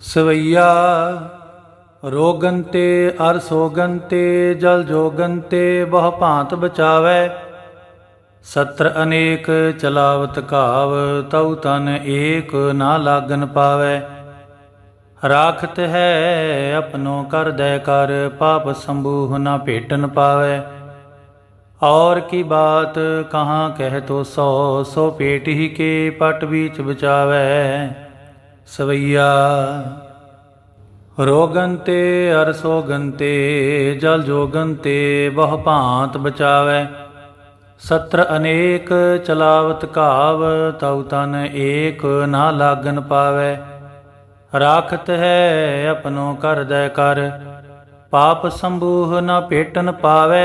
ਸਵਈਆ, ਰੋਗੰਤੇ, ਅਰ ਸੋਗੰਤੇ, ਜਲ ਜੋਗੰਤੇ, ਬਹੁ ਭਾਂਤ ਬਚਾਵੇ। ਸਤਰ ਅਨੇਕ, ਚਲਾਵਤ ਘਾਵ, ਤਉ ਤਨ ਏਕ ਨਾ ਲਾਗਨ ਪਾਵੇ। ਰਾਖਤ ਹੈ ਆਪਣੋ ਕਰ ਦੇ ਕਰ, ਪਾਪ ਸੰਭੂਹ ਨਾ ਭੇਟਨ ਪਾਵੇ। ਔਰ ਕੀ ਬਾਤ, ਕਹਾਂ ਕਹਿ ਤੋ ਸੋ ਸੋ ਪੇਟ ਹੀ ਕੇ ਪਟ ਵਿੱਚ ਬਚਾਵੇ। ਸਵਈਆ। ਰੋਗੰਤੇ ਅਰਸੋਗੰਤੇ ਜਲ ਜੋਗੰਤੇ, ਬਹੁ ਭਾਂਤ ਬਚਾਵੇ। ਸਤਰ ਅਨੇਕ, ਚਲਾਵਤ ਘਾਵ, ਤਉ ਤਨ ਏਕ ਨਾ ਲਾਗਨ ਪਾਵੇ। ਰਾਖਤ ਹੈ, ਆਪਣੋ ਕਰ ਦੈ ਕਰ ਪਾਪ ਸੰਭੂਹ ਨਾ ਭੇਟਨ ਪਾਵੇ।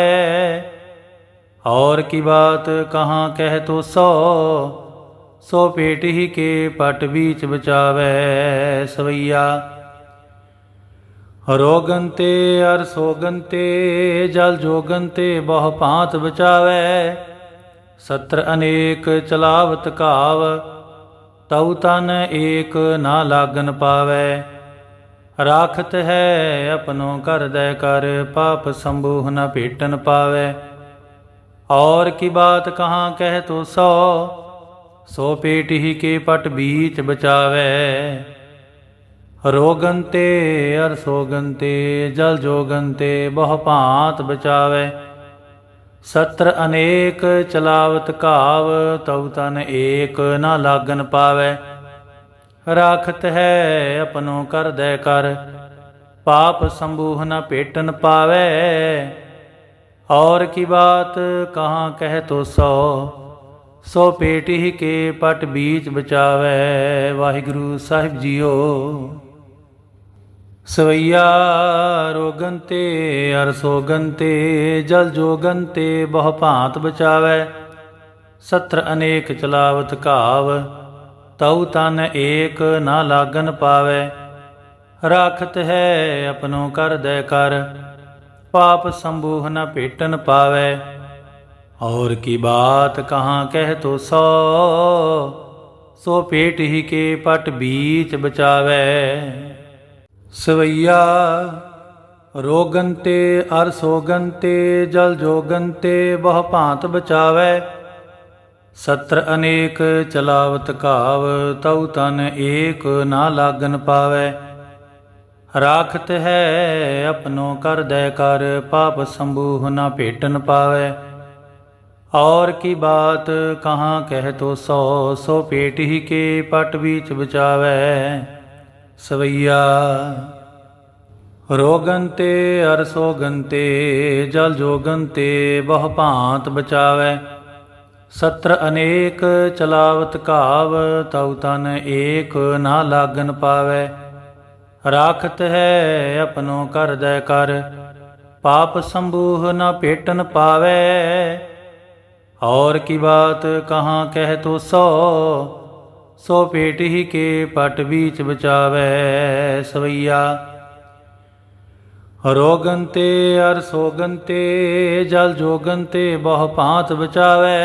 ਔਰ ਕੀ ਬਾਤ ਕਹਾ ਕਹਿ ਤੋ ਸੋ ਸੋ ਪੇਟ ਹੀ ਕੇ ਪਟ ਵਿੱਚ ਬਚਾਵੇ ਸਵਈਆ। ਰੋਗੰਤੇ ਅਰ ਸੋਗੰਤੇ ਜਲ ਜੋਗੰਤੇ ਬਹੁ ਭਾਂਤ ਬਚਾਵੇ। ਸਤਰ ਅਨੇਕ ਚਲਾਵਤ ਕਾਵ ਤਉ ਤਨ ਏਕ ਨਾ ਲਾਗਨ ਪਾਵੇ। ਰਾਖਤ ਹੈ ਆਪਣੋ ਕਰਦੈ ਕਰ, ਪਾਪ ਸੰਭੂਹ ਨ ਭੇਟਨ ਪਾਵੇ। ਔਰ ਕੀ ਬਾਤ ਕਹਾ ਕਹਿ ਤੋ ਸੋ ਸੋ ਪੇਟ ਹੀ ਕੇ ਪਟ ਬੀਚ ਬਚਾਵੇ। ਰੋਗੰਤੇ ਅਰ ਸੋਗੰਤੇ ਜਲ ਜੋਗੰਤੇ ਬਹੁ ਭਾਂਤ ਬਚਾਵੇ। ਸਤਰ ਅਨੇਕ ਚਲਾਵਤ ਘਾਵ, ਤਉ ਤਨ ਏਕ ਨਾ ਲਾਗਨ ਪਾਵੇ। ਰਾਖਤ ਹੈ ਆਪਣੋ ਕਰ ਦੇ ਕਰ, ਪਾਪ ਸੰਭੂਹ ਨ ਪੇਟਨ ਪਾਵੇ। ਔਰ ਕੀ ਬਾਤ ਕਹਾ ਕਹਿ ਤੋ ਸੋ ਸੋ ਪੇਟੀ ਕੇ ਪਟ ਬੀਚ ਬਚਾਵੇ, ਵਾਹਿਗੁਰੂ ਸਾਹਿਬ ਜੀਓ। ਸਵਈਆ ਰੋਗੰਤੇ ਅਰਸੋਗੰਤੇ ਜਲ ਜੋਗੰਤੇ ਬਹੁ ਭਾਂਤ ਬਚਾਵੇ। ਸਤਰ ਅਨੇਕ ਚਲਾਵਤ ਘਾਵ, ਤਉ ਤਨ ਏਕ ਨਾ ਲਾਗਨ ਪਾਵੇ। ਰਾਖਤ ਹੈ ਆਪਣੋ ਕਰ ਦੇ ਕਰ, ਪਾਪ ਸੰਭੂਹ ਨਾ ਭੇਟਨ ਪਾਵੇ। और की बात कहाँ कह तो सौ सो पेट ही के पट बीच बचावै सवैया रोगंते अर सोगंते जल जोगंते बहु भांत बचावै सत्र अनेक चलावत घाव तउ तन एक ना लागन पावै ਰਾਖਤ ਹੈ ਆਪਣੋ ਕਰ ਦੈ ਕਰ ਪਾਪ ਸੰਬੂਹ ਨਾ ਭੇਟਨ ਪਾਵੈ और की बात कहाँ कह तो सौ सो पेट ही के पट बीच बचावै सवैया रोगंते अर सोगंते जल जोगंते बहु भांत बचावै सत्र अनेक चलावत घाव तव तन एक ना लागन पावै ਰਾਖਤ ਹੈ ਆਪਣੋ ਕਰ ਦੈ ਕਰ ਪਾਪ ਸੰਬੂਹ ਨਾ ਭੇਟਨ ਪਾਵੈ और की बात कहाँ कह तो सौ सो पेट ही के पट बीच बचावै सवैया रोगंते अर सोगंते जल जोगंते बहु भांत बचावै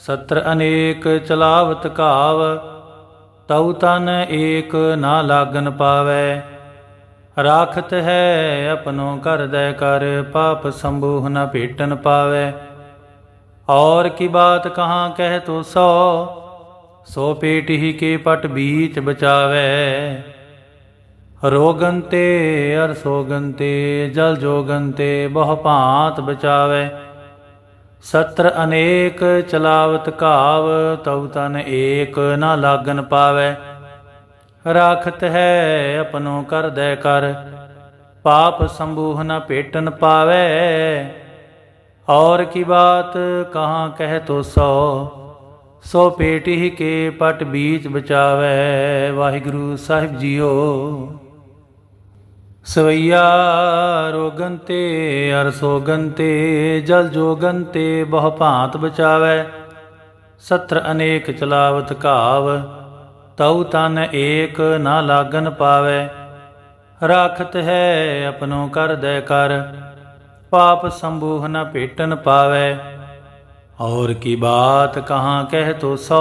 सत्र अनेक चलावत घाव ਤਉ ਤਨ ਏਕ ਨਾ ਲਾਗਨ ਪਾਵੈ ਰਾਖਤ ਹੈ ਆਪਣੋ ਕਰ ਦੈ ਕਰ ਪਾਪ ਸੰਬੂਹ ਨ ਭੇਟਨ ਪਾਵੈ और की बात कहाँ कह तो सौ सो पेट ही के पट बीच बचावै रोगंते अर सोगंते जल जोगंते बहु भांत बचावै ਸਤਰ ਅਨੇਕ ਚਲਾਵਤ ਘਾਵ ਤਉ ਤਨ ਏਕ ਨਾ ਲਾਗਨ ਪਾਵੈ ਰਾਖਤ ਹੈ ਆਪਣੋ ਕਰ ਦੈ ਕਰ ਪਾਪ ਸੰਬੂਹ ਨ ਭੇਟਨ ਪਾਵੈ और की बात कहाँ कह तो सौ ਸੋ ਪੇਟ ਹੀ ਕੇ ਪਟ ਬੀਚ ਬਚਾਵੈ ਵਾਹਿਗੁਰੂ ਸਾਹਿਬ ਜੀਓ ਸਵਈਆ ਰੋਗੰਤੇ ਅਰ ਸੋਗੰਤੇ ਜਲ ਜੋਗੰਤੇ ਬਹੁ ਭਾਂਤ ਬਚਾਵੈ ਸਤਰ ਅਨੇਕ ਚਲਾਵਤ ਘਾਵ ਤਉ ਤਨ ਏਕ ਨਾ ਲਾਗਨ ਪਾਵੈ ਰਾਖਤ ਹੈ ਆਪਣੋ ਕਰ ਦੈ ਕਰ ਪਾਪ ਸੰਭੂਹ ਨ ਭੇਟਨ ਪਾਵੇ। ਔਰ ਕੀ ਬਾਤ ਕਹਾਂ ਕਹਿ ਤੋ ਸੋ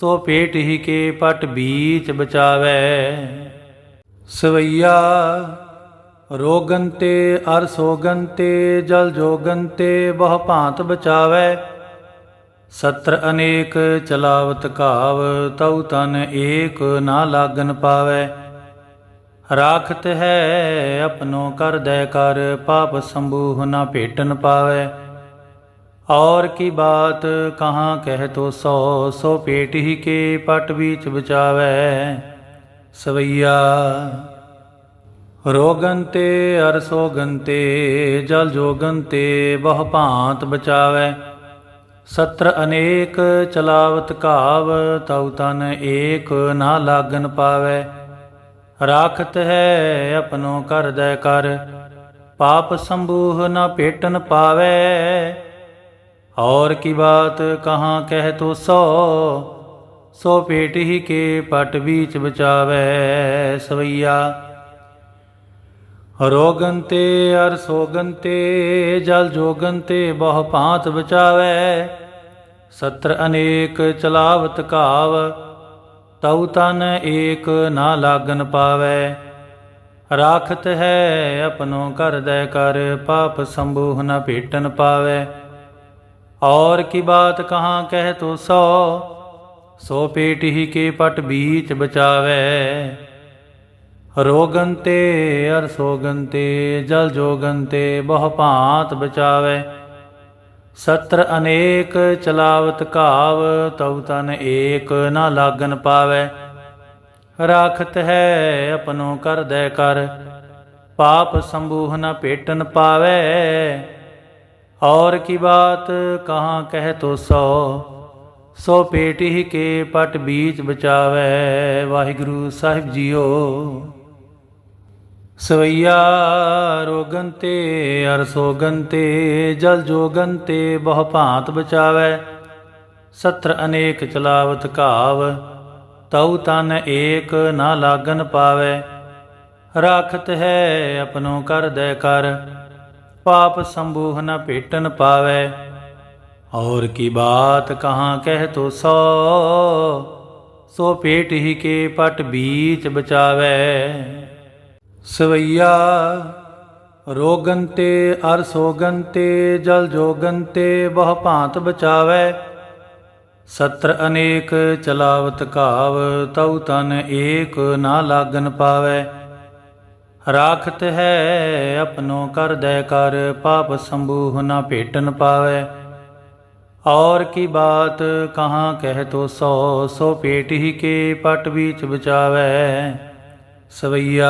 ਸੋ ਪੇਟ ਹੀ ਕੇ ਪਟ ਬੀਚ ਬਚਾਵੇ। ਸਵਈਆ ਰੋਗੰਤੇ ਅਰ ਸੋਗੰਤੇ ਜਲ ਜੋਗੰਤੇ ਬਹੁ ਭਾਂਤ ਬਚਾਵੇ। ਸਤਰ ਅਨੇਕ ਚਲਾਵਤ ਘਾਵ, ਤਉ ਤਨ ਏਕ ਨਾ ਲਾਗਨ ਪਾਵੇ। ਰਾਖਤ ਹੈ ਆਪਣੋ ਕਰ ਦੇ ਕਰ ਪਾਪ ਸੰਭੂਹ ਨਾ ਭੇਟਨ ਪਾਵੇ। ਔਰ ਕੀ ਬਾਤ ਕਹਾ ਕਹਿ ਤੋ ਸੋ ਸੋ ਪੇਟ ਹੀ ਕੇ ਪਟ ਵਿੱਚ ਬਚਾਵੇ। ਸਵਈਆ ਰੋਗੰਤੇ ਅਰਸੋਗੰਤੇ ਜਲ ਜੋਗੰਤੇ ਬਹੁ ਭਾਂਤ ਬਚਾਵੇ। ਸਤਰ ਅਨੇਕ ਚਲਾਵਤ ਘਾਵ, ਤਉ ਤਨ ਏਕ ਨਾ ਲਾਗਨ ਪਾਵੇ। ਰਾਖਤ ਹੈ ਆਪਣੋ ਕਰਦੈ ਕਰ ਪਾਪ ਸੰਭੂਹ ਨਾ ਪੇਟਨ ਪਾਵੇ। ਔਰ ਕੀ ਬਾਤ ਕਹਾ ਕਹਿ ਤੋ ਸੋ ਸੋ ਪੇਟ ਹੀ ਕੇ ਪਟ ਵਿੱਚ ਬਚਾਵੇ ਸਵਈਆ। ਰੋਗੰਤੇ ਅਰ ਸੋਗੰਤੇ ਜਲ ਜੋਗੰਤੇ ਬਹੁ ਭਾਂਤ ਬਚਾਵੇ। ਸਤਰ ਅਨੇਕ ਚਲਾਵਤ ਕਾਵ ਤਉ ਤਨ ਏਕ ਨਾ ਲਾਗਨ ਪਾਵੇ। ਰਾਖਤ ਹੈ ਆਪਣੋ ਦੇ ਕਰ ਪਾਪ ਸੰਭੂਹ ਨਾ ਭੇਟਨ ਪਾਵੇ। ਔਰ ਕੀ ਬਾਤ ਕਹਾ ਕਹਿ ਤੋ ਸੋ ਸੋ ਪੇਟ ਹੀ ਕੇ ਪਟ ਬੀਚ ਬਚਾਵੇ। ਰੋਗੰਤੇ ਅਰ ਸੋਗੰਤੇ ਜਲ ਜੋਗੰਤੇ ਬਹੁ ਭਾਂਤ ਬਚਾਵੇ। ਸਤਰ ਅਨੇਕ ਚਲਾਵਤ ਘਾਵ, ਤਉ ਤਨ ਏਕ ਨਾ ਲਾਗਨ ਪਾਵੇ। ਰਾਖਤ ਹੈ ਆਪਣੋ ਕਰ ਦੇ ਕਰ ਪਾਪ ਸੰਭੂਹ ਨ ਭੇਟਨ ਪਾਵੇ। ਔਰ ਕੀ ਬਾਤ ਕਹਾ ਕਹਿ ਤੋ ਸੋ ਸੋ ਪੇਟੀ ਹੀ ਕੇ ਪਟ ਬੀਜ ਬਚਾਵੇ। ਵਾਹਿਗੁਰੂ ਸਾਹਿਬ ਜੀਓ। ਸਵਈਆ ਰੋਗੰਤੇ ਅਰਸੋਗੰਤੇ ਜਲ ਜੋਗਨ ਤੇ ਬਹੁ ਭਾਂਤ ਬਚਾਵੇ। ਸਤਰ ਅਨੇਕ ਚਲਾਵਤ ਘਾਵ, ਤਉ ਤਨ ਏਕ ਨਾ ਲਾਗਨ ਪਾਵੇ। ਰਖਤ ਹੈ ਆਪਣੋ ਕਰ ਦੇ ਕਰ, ਪਾਪ ਸੰਭੂਹ ਨਾ ਭੇਟਨ ਪਾਵੇ। ਔਰ ਕੀ ਬਾਤ ਕਹਾਂ ਕਹਿ ਤੋ ਸੋ ਸੋ ਪੇਟ ਹੀ ਕੇ ਪਟ ਬੀਚ ਬਚਾਵੇ। ਸਵਈਆ, ਰੋਗੰਤੇ, ਅਰ ਸੋਗੰਤੇ, ਜਲ ਜੋਗਨ ਤੇ ਬਹੁ ਭਾਂਤ ਬਚਾਵੇ। ਸਤਰ ਅਨੇਕ, ਚਲਾਵਤ ਘਾਵ, ਤਉ ਤਨ ਏਕ ਨਾ ਲਾਗਨ ਪਾਵੇ। ਰਾਖਤ ਹੈ ਆਪਣੋ ਕਰ ਦੇ ਕਰ, ਪਾਪ ਸੰਭੂਹ ਨਾ ਭੇਟਨ ਪਾਵੇ। ਔਰ ਕੀ ਬਾਤ, ਕਹਾਂ ਕਹਿ ਤੋ ਸੋ ਸੋ ਪੇਟ ਹੀ ਕੇ ਪਟ ਵਿੱਚ ਬਚਾਵੇ। ਸਵਈਆ।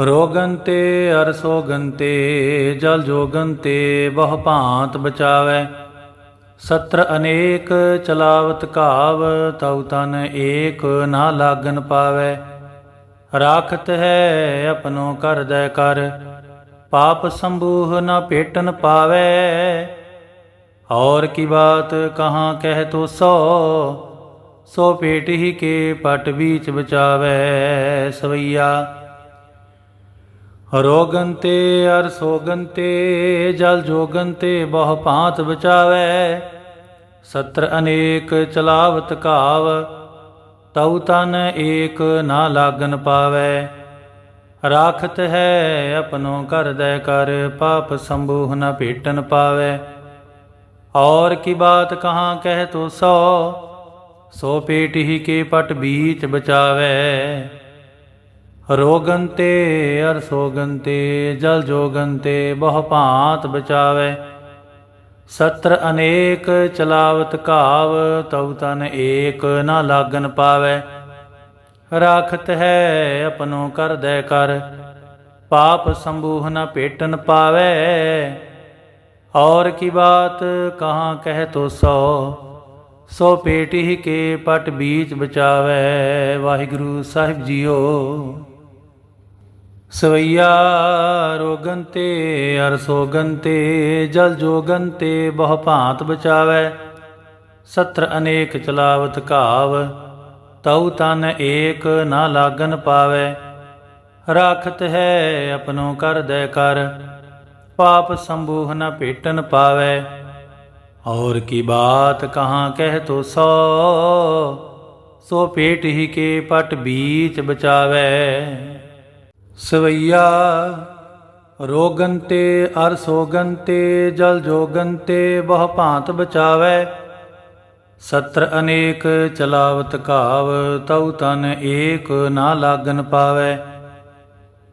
ਰੋਗੰਤੇ ਅਰਸੋਗੰਤੇ ਜਲ ਜੋਗਨ ਤੇ ਬਹੁ ਭਾਂਤ ਬਚਾਵੇ। ਸਤਰ ਅਨੇਕ, ਚਲਾਵਤ ਘਾਵ, ਤਉ ਤਨ ਏਕ ਨਾ ਲਾਗਨ ਪਾਵੇ। ਰਾਖਤ ਹੈ, ਆਪਣੋ ਕਰ ਦੈ ਕਰ ਪਾਪ ਸੰਭੂਹ ਨਾ ਭੇਟਨ ਪਾਵੇ। ਔਰ ਕੀ ਬਾਤ ਕਹਾ ਕਹਿ ਤੋ ਸੋ ਸੋ ਪੇਟ ਹੀ ਕੇ ਪਟ ਵਿੱਚ ਬਚਾਵੇ ਸਵਈਆ। ਰੋਗੰਤੇ ਅਰ ਸੋਗੰਤੇ ਜਲ ਜੋਗੰਤੇ ਬਹੁ ਭਾਂਤ ਬਚਾਵੇ। ਸਤਰ ਅਨੇਕ ਚਲਾਵਤ ਕਾਵ ਤਉ ਤਨ ਏਕ ਨਾ ਲਾਗਨ ਪਾਵੇ। ਰਾਖਤ ਹੈ ਆਪਣੋ ਦੇ ਕਰ, ਪਾਪ ਸੰਭੂਹ ਨਾ ਭੇਟਨ ਪਾਵੇ। ਔਰ ਕੀ ਬਾਤ ਕਹਾ ਕਹਿ ਤੋ ਸੋ ਸੋ ਪੇਟ ਹੀ ਕੇ ਪਟ ਬੀਚ ਬਚਾਵੇ। ਰੋਗੰਤੇ ਅਰ ਸੋਗੰਤੇ ਜਲ ਜੋਗੰਤੇ ਬਹੁ ਭਾਂਤ ਬਚਾਵੇ। ਸਤਰ ਅਨੇਕ ਚਲਾਵਤ ਘਾਵ, ਤਉ ਤਨ ਏਕ ਨਾ ਲਾਗਨ ਪਾਵੇ। ਰਾਖਤ ਹੈ ਆਪਣੋ ਕਰ ਦੇ ਕਰ, ਪਾਪ ਸੰਭੂਹ ਨ ਪੇਟਨ ਪਾਵੇ। ਔਰ ਕੀ ਬਾਤ ਕਹਾ ਕਹਿ ਤੋ ਸੋ ਸੋ ਪੇਟੀ ਕੇ ਪਟ ਬੀਚ ਬਚਾਵੇ, ਵਾਹਿਗੁਰੂ ਸਾਹਿਬ ਜੀਓ। ਸਵਈਆ ਰੋਗੰਤੇ ਅਰਸੋਗੰਤੇ ਜਲ ਜੋਗਨ ਤੇ ਬਹੁ ਭਾਂਤ ਬਚਾਵੇ। ਸਤਰ ਅਨੇਕ ਚਲਾਵਤ ਘਾਵ, ਤਉ ਤਨ ਏਕ ਨਾ ਲਾਗਨ ਪਾਵੇ। ਰਾਖਤ ਹੈ ਆਪਣੋ ਕਰ ਦੇ ਕਰ, ਪਾਪ ਸੰਭੂਹ ਨਾ ਭੇਟਨ ਪਾਵੇ। और की बात कहाँ कह तो सौ सो पेट ही के पट बीच बचावे ਸਵਈਆ ਰੋਗਨ ਤੇ ਅਰ ਸੋਗਨ ਤੇ ਜਲ ਜੋਗਨ ਤੇ ਬਹੁ ਭਾਂਤ ਬਚਾਵੇ ਸਤਰ ਅਨੇਕ ਚਲਾਵਤ ਘਾਵ ਤਉ ਤਨ ਏਕ ਨਾ ਲਾਗਨ ਪਾਵੇ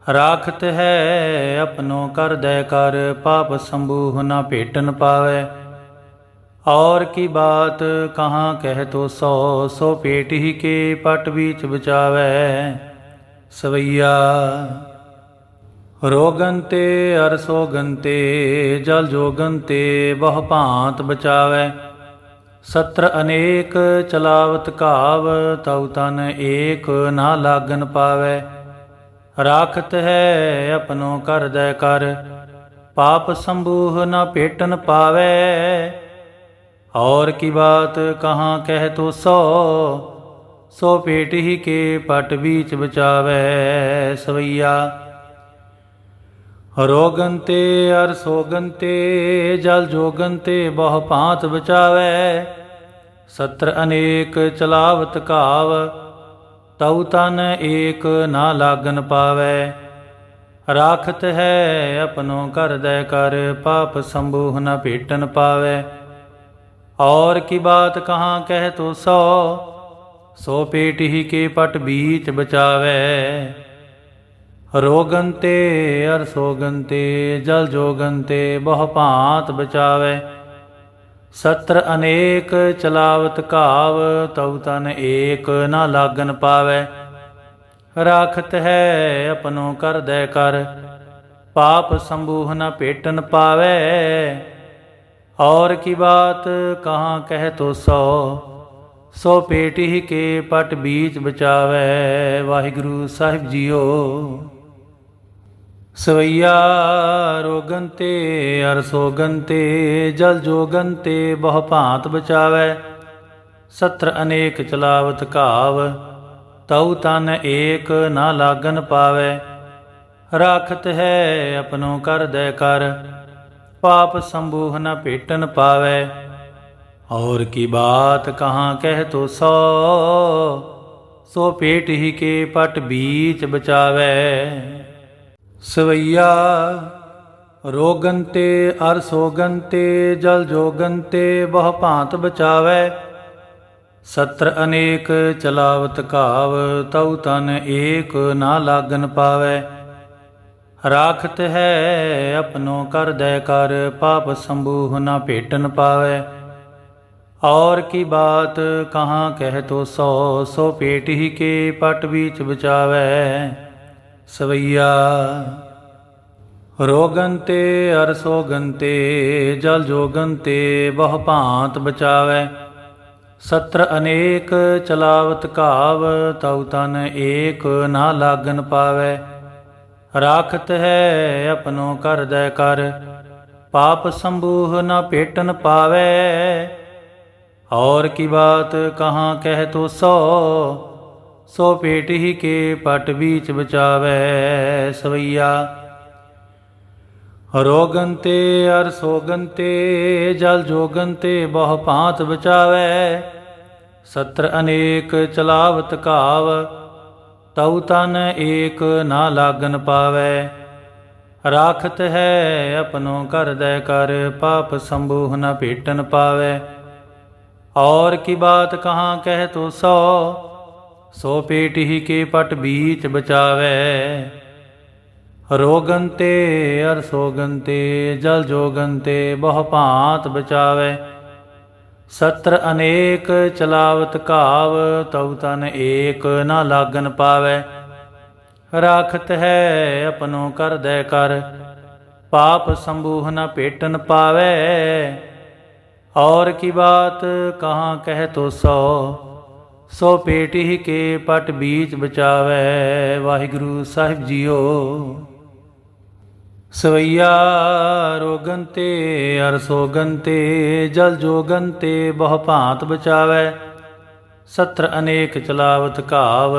ਰਾਖਤ ਹੈ ਆਪਣੋ ਕਰ ਦੈ ਕਰ ਪਾਪ ਸੰਭੂਹ ਨਾ ਭੇਟਨ ਪਾਵੇ और की बात कहाँ कह तो सौ सो पेट ही के पट बीच बचावे सवैया रोगन ते अर सोगन ते जल जोगन ते बहु भांत बचावे सत्र अनेक चलावत घाव तव तन एक ना लागन पावे राखत है अपनो कर दय कर पाप संबूह न पेटन पावे और की बात कहाँ कह तो सौ सो पेट ही के पट बीच बचावे सवैया रोगन ते अर सोगन ते जल जोगन ते बहु भांत बचावे सत्र अनेक चलावत घाव तउ तन एक ना लागन पावे राखत है अपनो कर दय कर पाप संबूह न भेटन पावे और की बात कहाँ कह तो सौ सो पेट ही के पट बीच बचावे रोगन ते अर सोगन ते जल जोगन ते बहु भांत बचावे सत्र अनेक चलावत घाव तउ तन एक ना लागन पावे राखत है अपनो कर दय कर पाप संबूह न पेटन पावे और की बात कहाँ कह तो सौ सो पेट ही के पट बीच बचावे वाहिगुरु ਸਾਹਿਬ ਜੀਓ ਸਵਈਆ ਰੋਗਨ ਤੇ ਅਰ ਸੋਗਨ ਤੇ ਜਲ ਜੋਗਨ ਤੇ ਬਹੁ ਭਾਂਤ ਬਚਾਵੇ ਸਤਰ ਅਨੇਕ ਚਲਾਵਤ ਘਾਵ ਤਉ ਤਨ ਏਕ ਨਾ ਲਾਗਨ ਪਾਵੇ ਰਾਖਤ ਹੈ ਆਪਣੋ ਕਰ ਦੈ ਕਰ ਪਾਪ ਸੰਭੂਹ ਨ ਭੇਟਨ ਪਾਵੇ। ਔਰ ਕੀ ਬਾਤ ਕਹਾਂ ਕਹਿ ਤੋ ਸੋ। ਸੋ ਪੇਟ ਹੀ ਕੇ ਪਟ ਬੀਚ ਬਚਾਵੇ। ਸਵਈਆ ਰੋਗੰਤੇ ਅਰ ਸੋਗੰਤੇ ਜਲ ਜੋਗੰਤੇ ਬਹੁ ਭਾਂਤ ਬਚਾਵੇ। ਸਤਰ ਅਨੇਕ ਚਲਾਵਤ ਘਾਵ, ਤਉ ਤਨ ਏਕ ਨਾ ਲਾਗਨ ਪਾਵੇ। ਰਾਖਤ ਹੈ ਆਪਣੋ ਕਰ ਦੇ ਕਰ, ਪਾਪ ਸੰਭੂਹ ਨਾ ਭੇਟਨ ਪਾਵੇ। ਔਰ ਕੀ ਬਾਤ ਕਹਾ ਕਹਿ ਤੋ ਸੋ ਸੋ ਪੇਟ ਹੀ ਕੇ ਪਟ ਵਿੱਚ ਬਚਾਵੇ। ਸਵਈਆ ਰੋਗੰਤੇ ਅਰਸੋਗੰਤੇ ਜਲ ਜੋਗੰਤੇ ਬਹੁ ਭਾਂਤ ਬਚਾਵੇ। ਸਤਰ ਅਨੇਕ ਚਲਾਵਤ ਘਾਵ, ਤਉ ਤਨ ਏਕ ਨਾ ਲਾਗਨ ਪਾਵੇ। ਰਾਖਤ ਹੈ ਆਪਣੋ ਕਰਦੈ ਕਰ ਪਾਪ ਸੰਭੂਹ ਨਾ ਪੇਟਨ ਪਾਵੇ। ਔਰ ਕੀ ਬਾਤ ਕਹਾ ਕਹਿ ਤੋ ਸੋ ਸੋ ਪੇਟ ਹੀ ਕੇ ਪਟ ਵਿੱਚ ਬਚਾਵੇ ਸਵਈਆ। ਰੋਗੰਤੇ ਅਰ ਸੋਗੰਤੇ ਜਲ ਜੋਗੰਤੇ ਬਹੁ ਭਾਂਤ ਬਚਾਵੇ। ਸਤਰ ਅਨੇਕ ਚਲਾਵਤ ਕਾਵ ਤਉ ਤਨ ਏਕ ਨਾ ਲਾਗਨ ਪਾਵੇ। ਰਾਖਤ ਹੈ ਆਪਣੋ ਕਰਦੈ ਕਰ ਪਾਪ ਸੰਭੂਹ ਨਾ ਭੇਟਨ ਪਾਵੇ। ਔਰ ਕੀ ਬਾਤ ਕਹਾ ਕਹਿ ਤੋ ਸੋ ਸੋ ਪੇਟ ਹੀ ਕੇ ਪਟ ਬੀਚ ਬਚਾਵੇ। ਰੋਗੰਤੇ ਅਰ ਸੋਗੰਤੇ ਜਲ ਜੋਗੰਤੇ ਬਹੁ ਭਾਂਤ ਬਚਾਵੇ। ਸਤਰ ਅਨੇਕ ਚਲਾਵਤ ਘਾਵ, ਤਉ ਤਨ ਏਕ ਨਾ ਲਾਗਨ ਪਾਵੇ। ਰਾਖਤ ਹੈ ਆਪਣੋ ਕਰ ਦੇ ਕਰ ਪਾਪ ਸੰਭੂਹ ਨ ਭੇਟਨ ਪਾਵੇ। ਔਰ ਕੀ ਬਾਤ ਕਹਾ ਕਹਿ ਤੋ ਸੋ ਸੋ ਪੇਟੀ ਹੀ ਕੇ ਪਟ ਬੀਜ ਬਚਾਵੇ। ਵਾਹਿਗੁਰੂ ਸਾਹਿਬ ਜੀਓ। ਸਵਈਆ ਰੋਗੰਤੇ ਅਰਸੋਗੰਤੇ ਜਲ ਜੋਗੰਤੇ ਬਹੁ ਭਾਂਤ ਬਚਾਵੇ। ਸਤਰ ਅਨੇਕ ਚਲਾਵਤ ਘਾਵ,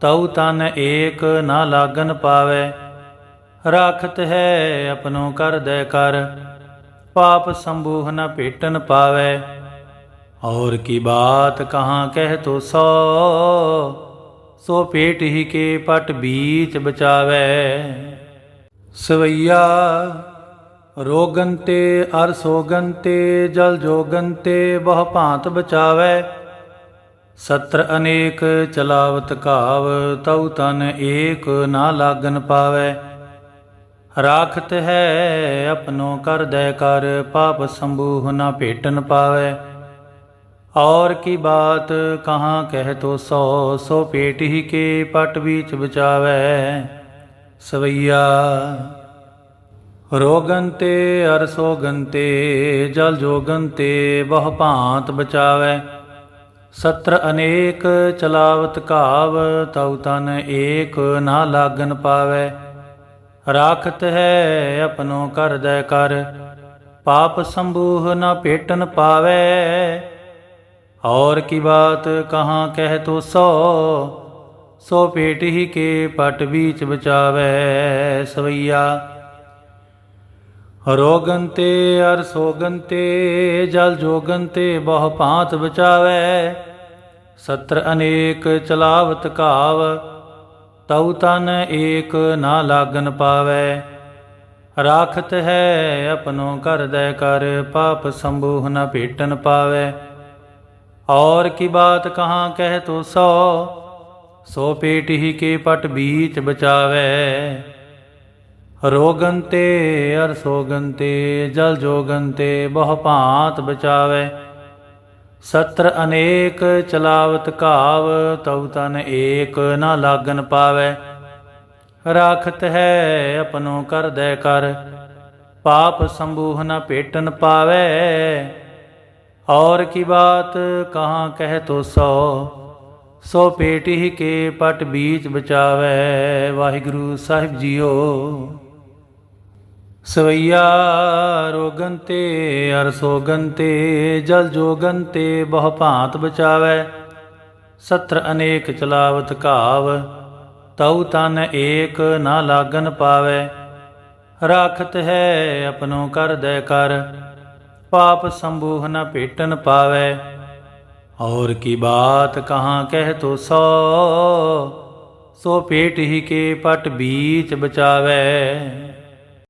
ਤਉ ਤਨ ਏਕ ਨਾ ਲਾਗਨ ਪਾਵੇ। ਰਖਤ ਹੈ ਆਪਣੋ ਕਰ ਦੇ ਕਰ, ਪਾਪ ਸੰਭੂਹ ਨਾ ਭੇਟਨ ਪਾਵੇ। ਔਰ ਕੀ ਬਾਤ ਕਹਾਂ ਕਹਿ ਤੋ ਸੋ ਸੋ ਪੇਟ ਹੀ ਕੇ ਪਟ ਬੀਚ ਬਚਾਵੇ। ਸਵਈਆ, ਰੋਗੰਤੇ, ਅਰ ਸੋਗੰਤੇ, ਜਲ ਜੋਗਨ ਤੇ ਬਹੁ ਭਾਂਤ ਬਚਾਵੇ। ਸਤਰ ਅਨੇਕ, ਚਲਾਵਤ ਘਾਵ, ਤਉ ਤਨ ਏਕ ਨਾ ਲਾਗਨ ਪਾਵੇ। ਰਾਖਤ ਹੈ ਆਪਣੋ ਕਰ ਦੇ ਕਰ, ਪਾਪ ਸੰਭੂਹ ਨਾ ਭੇਟਨ ਪਾਵੇ। ਔਰ ਕੀ ਬਾਤ, ਕਹਾਂ ਕਹਿ ਤੋ ਸੋ ਸੋ ਪੇਟ ਹੀ ਕੇ ਪਟ ਵਿੱਚ ਬਚਾਵੇ। ਸਵਈਆ। ਰੋਗੰਤੇ ਅਰਸੋਗੰਤੇ ਜਲ ਜੋਗਨ ਤੇ ਬਹੁ ਭਾਂਤ ਬਚਾਵੇ। ਸਤਰ ਅਨੇਕ, ਚਲਾਵਤ ਘਾਵ, ਤਉ ਤਨ ਏਕ ਨਾ ਲਾਗਨ ਪਾਵੇ। ਰਾਖਤ ਹੈ ਆਪਣੋ ਕਰ ਦੈ ਕਰ ਪਾਪ ਸੰਭੂਹ ਨਾ ਭੇਟਨ ਪਾਵੇ। ਔਰ ਕੀ ਬਾਤ ਕਹਾ ਕਹਿ ਤੋ ਸੋ ਸੋ ਪੇਟ ਹੀ ਕੇ ਪਟ ਵਿੱਚ ਬਚਾਵੇ ਸਵਈਆ। ਰੋਗੰਤੇ ਅਰ ਸੋਗੰਤੇ ਜਲ ਜੋਗੰਤੇ ਬਹੁ ਭਾਂਤ ਬਚਾਵੇ। ਸਤਰ ਅਨੇਕ ਚਲਾਵਤ ਘਾਵ, ਤਉ ਤਨ ਏਕ ਨਾ ਲਾਗਨ ਪਾਵੇ। ਰਾਖਤ ਹੈ ਆਪਣੋ ਦੇ ਕਰ, ਪਾਪ ਸੰਭੂਹ ਨਾ ਭੇਟਨ ਪਾਵੇ। ਔਰ ਕੀ ਬਾਤ ਕਹਾ ਕਹਿ ਤੋ ਸੋ ਸੋ ਪੇਟ ਹੀ ਕੇ ਪਟ ਬੀਚ ਬਚਾਵੇ। ਰੋਗੰਤੇ ਅਰ ਸੋਗੰਤੇ ਜਲ ਜੋਗੰਤੇ ਬਹੁ ਭਾਂਤ ਬਚਾਵੇ। ਸਤਰ ਅਨੇਕ ਚਲਾਵਤ ਘਾਵ, ਤਉ ਤਨ ਏਕ ਨਾ ਲਾਗਨ ਪਾਵੇ। ਰਾਖਤ ਹੈ ਆਪਣੋ ਕਰ ਦੇ ਕਰ, ਪਾਪ ਸੰਭੂਹ ਨ ਪੇਟਨ ਪਾਵੇ। ਔਰ ਕੀ ਬਾਤ ਕਹਾ ਕਹਿ ਤੋ ਸੋ। ਸੋ ਪੇਟ ਹੀ ਕੇ ਪਟ ਬੀਚ ਬਚਾਵੇ, ਵਾਹਿਗੁਰੂ ਸਾਹਿਬ ਜੀਓ। ਸਵਈਆ ਰੋਗਨ ਤੇ ਅਰਸੋਗਨ ਤੇ, ਜਲ ਜੋਗਨ ਤੇ ਬਹੁ ਭਾਂਤ ਬਚਾਵੇ। ਸਤਰ ਅਨੇਕ ਚਲਾਵਤ ਘਾਵ, ਤਉ ਤਨ ਏਕ ਨਾ ਲਾਗਨ ਪਾਵੇ। ਰਾਖਤ ਹੈ ਆਪਣੋ ਕਰ ਦੇ ਕਰ, ਪਾਪ ਸੰਭੂਹ ਨਾ ਭੇਟਨ ਪਾਵੇ। और की बात कहाँ कह तो सौ सो पेट ही के पट बीच बचावे